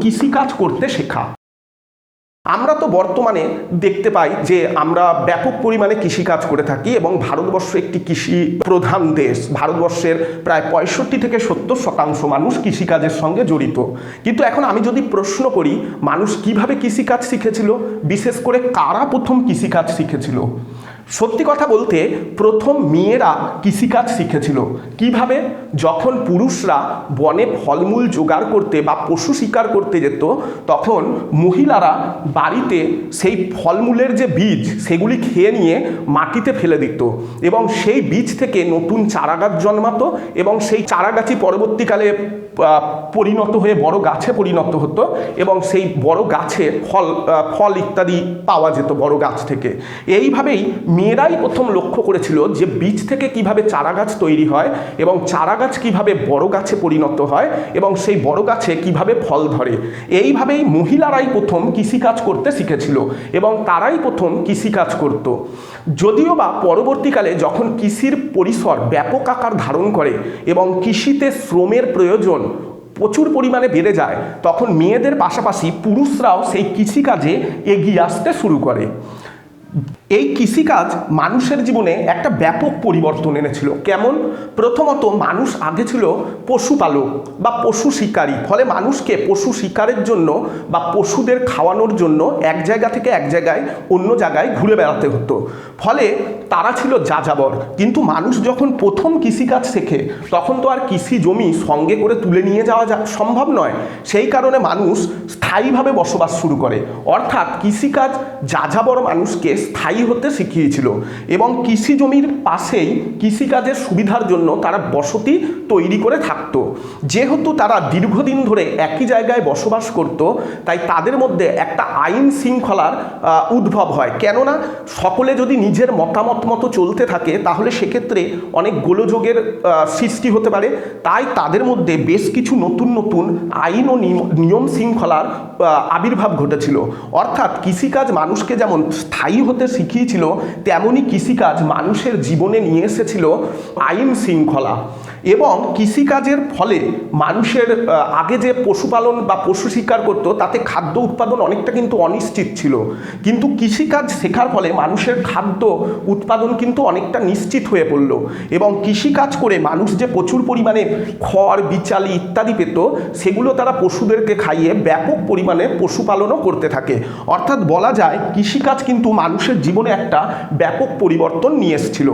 কৃষিকাজ করতে শেখা। আমরা তো বর্তমানে দেখতে পাই যে আমরা ব্যাপক পরিমাণে কৃষিকাজ করে থাকি এবং ভারতবর্ষ একটি কৃষি প্রধান দেশ। ভারতবর্ষের প্রায় পঁয়ষট্টি থেকে সত্তর শতাংশ মানুষ কৃষিকাজের সঙ্গে জড়িত। কিন্তু এখন আমি যদি প্রশ্ন করি, মানুষ কীভাবে কৃষিকাজ শিখেছিল? বিশেষ করে কারা প্রথম কৃষিকাজ শিখেছিল? সত্যি কথা বলতে প্রথম মেয়েরা কৃষিকাজ শিখেছিল। কীভাবে? যখন পুরুষরা বনে ফলমূল জোগাড় করতে বা পশু শিকার করতে যেত, তখন মহিলারা বাড়িতে সেই ফলমূলের যে বীজ, সেগুলি খেয়ে নিয়ে মাটিতে ফেলে দিত এবং সেই বীজ থেকে নতুন চারাগাছ জন্মাতো এবং সেই চারাগাছই পরবর্তীকালে পরিণত হয়ে বড় গাছে পরিণত হতো এবং সেই বড় গাছে ফল ফল ইত্যাদি পাওয়া যেত বড় গাছ থেকে। এইভাবেই মেয়েরাই প্রথম লক্ষ্য করেছিল যে বীজ থেকে কীভাবে চারাগাছ তৈরি হয় এবং চারাগাছ কীভাবে বড় গাছে পরিণত হয় এবং সেই বড় গাছে কীভাবে ফল ধরে। এইভাবেই মহিলারাই প্রথম কৃষিকাজ করতে শিখেছিল এবং তারাই প্রথম কৃষিকাজ করত। যদিও বা পরবর্তীকালে যখন কৃষির পরিসর ব্যাপক আকার ধারণ করে এবং কৃষিতে শ্রমের প্রয়োজন প্রচুর পরিমাণে বেড়ে যায়, তখন মেয়েদের পাশাপাশি পুরুষরাও সেই কৃষিকাজে এগিয়ে আসতে শুরু করে। এই কৃষিকাজ মানুষের জীবনে একটা ব্যাপক পরিবর্তন এনেছিল। কেমন? প্রথমত মানুষ আগে ছিল পশুপালক বা পশু শিকারী। ফলে মানুষকে পশু শিকারের জন্য বা পশুদের খাওয়ানোর জন্য এক জায়গা থেকে এক জায়গায়, অন্য জায়গায় ঘুরে বেড়াতে হতো। ফলে তারা ছিল যাযাবর। কিন্তু মানুষ যখন প্রথম কৃষিকাজ শেখে, তখন তো আর কৃষি জমি সঙ্গে করে তুলে নিয়ে যাওয়া যা সম্ভব নয়। সেই কারণে মানুষ স্থায়ীভাবে বসবাস শুরু করে। অর্থাৎ কৃষিকাজ যাযাবর মানুষকে স্থায়ী হতে শিখিয়েছিল এবং কৃষি জমির পাশেই কৃষিকাজের সুবিধার জন্য তারা বসতি তৈরি করে থাকতো। যেহেতু তারা দীর্ঘদিন ধরে একই জায়গায় বসবাস করত, তাই তাদের মধ্যে একটা আইন শৃঙ্খলার উদ্ভব হয়। কেননা সকলে যদি নিজের মতামত মতো চলতে থাকে, তাহলে সেক্ষেত্রে অনেক গোলযোগের সৃষ্টি হতে পারে। তাই তাদের মধ্যে বেশ কিছু নতুন নতুন আইন ও নিয়ম- শৃঙ্খলার আবির্ভাব ঘটেছিল। অর্থাৎ কৃষিকাজ মানুষকে যেমন স্থায়ী হতে শিখিয়েছিল তেমনই কৃষিকাজ মানুষের জীবনে নিয়ে এসেছিল আইন শৃঙ্খলা। এবং কৃষিকাজের ফলে মানুষের আগে যে পশুপালন বা পশু শিকার করতো, তাতে খাদ্য উৎপাদন অনেকটা কিন্তু অনিশ্চিত ছিল। কিন্তু কৃষিকাজ শেখার ফলে মানুষের খাদ্য উৎপাদন কিন্তু অনেকটা নিশ্চিত হয়ে পড়ল। এবং কৃষিকাজ করে মানুষ যে প্রচুর পরিমাণে খড়, বিচালি ইত্যাদি পেত, সেগুলো তারা পশুদেরকে খাইয়ে ব্যাপক পরিমাণে পশুপালনও করতে থাকে। অর্থাৎ বলা যায়, কৃষিকাজ কিন্তু মানুষের জীবনে একটা ব্যাপক পরিবর্তন নিয়ে এসেছিল।